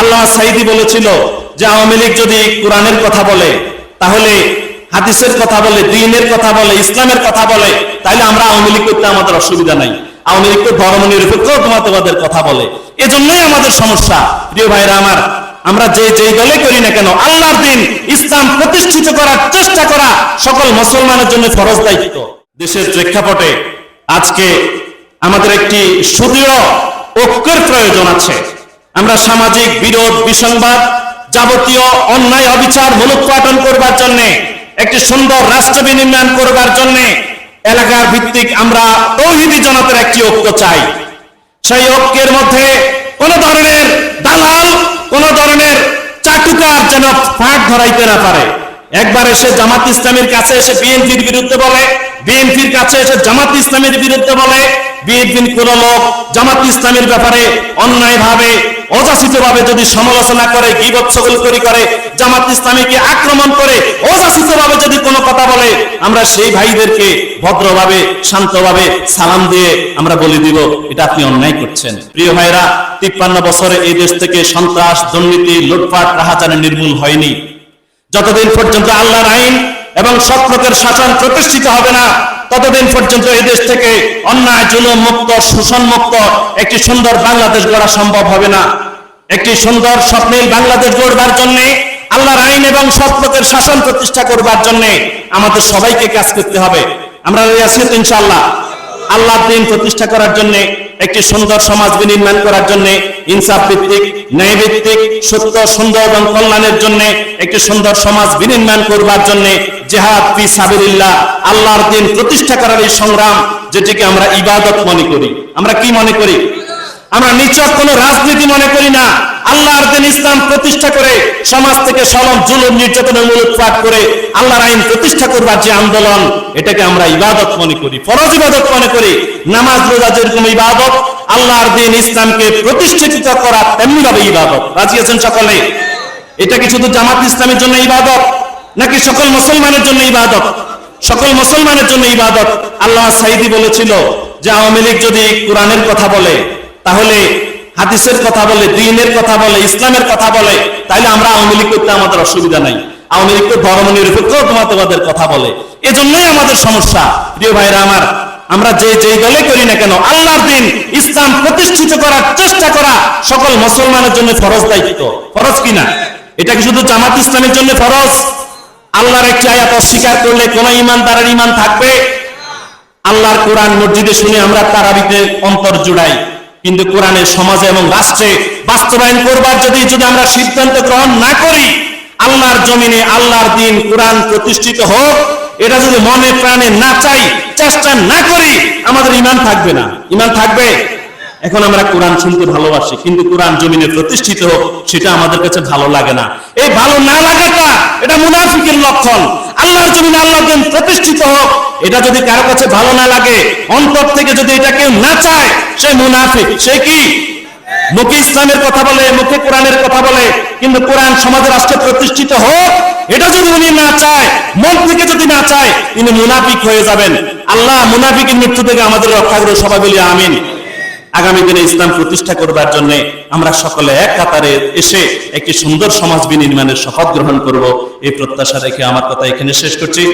আল্লাহ সাইদি বলেছিল যে আওয়ামী লীগ যদি কোরআনের কথা বলে, তাহলে হাদিসের কথা বলে, দিনের কথা বলে, ইসলামের কথা বলে, তাহলে আমরা আওয়ামী লীগ করতে আমাদের অসুবিধা নাই। আওয়ামী লীগ তো ধর্ম নিরপেক্ষ মতবাদের কথা বলে। এজন্যই আমাদের সমস্যা। প্রিয় ভাইরা আমার, আমরা যে যেই দলে করি না কেন, আল্লাহর দিন ইসলাম প্রতিষ্ঠিত করার চেষ্টা করা সকল মুসলমানের জন্য ফরজ দায়িত্ব। দেশের প্রেক্ষাপটে আজকে আমাদের একটি সুদৃঢ় ঐক্যের প্রয়োজন আছে। আমরা সামাজিক বিরোধ, বিসংবাদ, যাবতীয় অন্যায়, অবিচার, মূলোৎপাটন করবার জন্য, একটি সুন্দর রাষ্ট্র বিনির্মাণ করবার জন্য এলাকার ভিত্তিক আমরা তৌহিদি জনতার একটি ঐক্য চাই। সেই ঐক্যের মধ্যে কোন ধরনের দালাল, কোন ধরনের চাটুকার যেন ফাঁক ধরাইতে না পারে। একবার এসে জামাত ইসলামের কাছে এসে বিএনপির বিরুদ্ধে বলে, বিএনপির কাছে এসে জামাত ইসলামের বিরুদ্ধে বলে, বিএনপির কোন লোক জামাত ইসলামের ব্যাপারে অন্যায় ভাবে অযাচিত ভাবে যদি সমালোচনা করে গিবত সকল করি করে জামাত ইসলামীকে আক্রমণ করে অযাচিত ভাবে যদি কোনো কথা বলে, আমরা সেই ভাইদেরকে ভদ্রভাবে, শান্তভাবে সালাম দিয়ে আমরা বলে দিব, এটা আপনি অন্যায় করছেন। প্রিয় ভাইরা তিপ্পান্ন বছরে এই দেশ থেকে সন্ত্রাস, দুর্নীতি, লুটপাট, রাহাজানে নির্মূল হয়নি। যতদিন পর্যন্ত আল্লাহর আইন এবং সৎ লোকের শাসন প্রতিষ্ঠিত হবে না, ততদিন পর্যন্ত এই দেশ থেকে অন্যায়, জুলুম মুক্ত, শোষণ মুক্ত একটি সুন্দর বাংলাদেশ গড়া সম্ভব হবে না। একটি সুন্দর স্বপ্নীল বাংলাদেশ গড়বার জন্য, আল্লাহর আইন এবং সৎ লোকের শাসন প্রতিষ্ঠা করবার জন্য আমাদের সবাইকে কাজ করতে হবে। আমরা আছি ইনশাআল্লাহ। আল্লাহর দিন প্রতিষ্ঠা করার জন্য, একটি সুন্দর সমাজ বিনির্মাণ করার জন্য, ইনসাফ ভিত্তিক, ন্যায় ভিত্তিক, সত্য, সুন্দর এবং কল্যাণের জন্য একটি সুন্দর সমাজ বিনির্মাণ করবার জন্য জেহাদ পি সাবিরিল্লাহ আল্লাহর দিন প্রতিষ্ঠা করার এই সংগ্রাম যেটিকে আমরা ইবাদত মনে করি। আমরা কি মনে করি? আমরা নিচক কোনো রাজনীতি মনে করি না। আল্লাহর দিন ইসলাম প্রতিষ্ঠা করে সমাজ থেকে সলম জুলুম নির্যাতনের মূলোৎপাট করে আল্লাহর আইন প্রতিষ্ঠা করবার যে আন্দোলন, এটাকে আমরা ইবাদত মনে করি, ফরজ ইবাদত মনে করি। নামাজ, রোজা যেরকম ইবাদত, আল্লাহর দিন ইসলামকে প্রতিষ্ঠিত করা তেমনি ভাবে ইবাদত। রাজি আছেন সকলে? এটা কি শুধু জামাত ইসলামের জন্য ইবাদত, নাকি সকল মুসলমানের জন্য ইবাদত? সকল মুসলমানের জন্য ইবাদত। আল্লাহ সাইদি বলেছিল যে আওয়ামী লীগ যদি কোরআনের কথা বলে তাহলে হাদিসের কথা বলে, দিনের কথা বলে, ইসলামের কথা বলে, তাহলে আমরা আওয়ামী লীগ করতে আমাদের অসুবিধা নাই। আওয়ামী লীগ তো ধর্ম নিরপেক্ষ মতবাদের কথা বলে। এজন্যই আমাদের সমস্যা। প্রিয় ভাইরা আমার, আমরা যে যেই দলে করি না কেন, আল্লাহর দিন ইসলাম প্রতিষ্ঠিত করার চেষ্টা করা সকল মুসলমানের জন্য ফরজ দায়িত্ব। ফরজ কিনা? এটা কি শুধু জামাত ইসলামের জন্য ফরজ? আল্লাহর একটি আয়াত অস্বীকার করলে কোন ইমানদারের ইমান থাকবে? আল্লাহর কোরআন মসজিদে শুনে আমরা তারাবিতে অন্তর জুড়াই। কিন্তু কোরআনের সমাজে এবং রাষ্ট্রে বাস্তবায়ন করবার যদি যদি আমরা সিদ্ধান্ত গ্রহণ না করি, আল্লাহর জমিনে আল্লাহর দিন কোরআন প্রতিষ্ঠিত হোক, এটা যদি মনে প্রাণে না চাই, চেষ্টা না করি, আমাদের ইমান থাকবে না। ইমান থাকবে? এখন আমরা কোরআন শুনতে ভালোবাসি, কিন্তু কোরআন জমিনে প্রতিষ্ঠিত হোক, সেটা আমাদের কাছে ভালো লাগে না। এই ভালো না লাগাটা, এটা মুনাফিকের লক্ষণ। আল্লাহর জমিনে আল্লাহ দিন প্রতিষ্ঠিত হোক এটা যদি কারও কাছে ভালো না লাগে, অন্তর থেকে যদি এটা কেউ না চায়, সে মুনাফিক, সে কি? মুখে ইসলামের কথা বলে, মুখে কোরআনের কথা বলে, কিন্তু কোরআন সমাজের রাষ্ট্রে প্রতিষ্ঠিত হোক, এটা যদি উনি না চায়, মন থেকে যদি না চায়, তিনি মুনাফিক হয়ে যাবেন। আল্লাহ মুনাফিকের মৃত্যু থেকে আমাদের রক্ষা করে সবাই বলি আমিন। আগামী দিনে ইসলাম প্রতিষ্ঠা করবার জন্য আমরা সকলে এক কাতারে এসে একটি সুন্দর সমাজ বিনির্মাণের শপথ গ্রহণ করব। এই প্রত্যাশা রেখে আমার কথা এখানে শেষ করছি।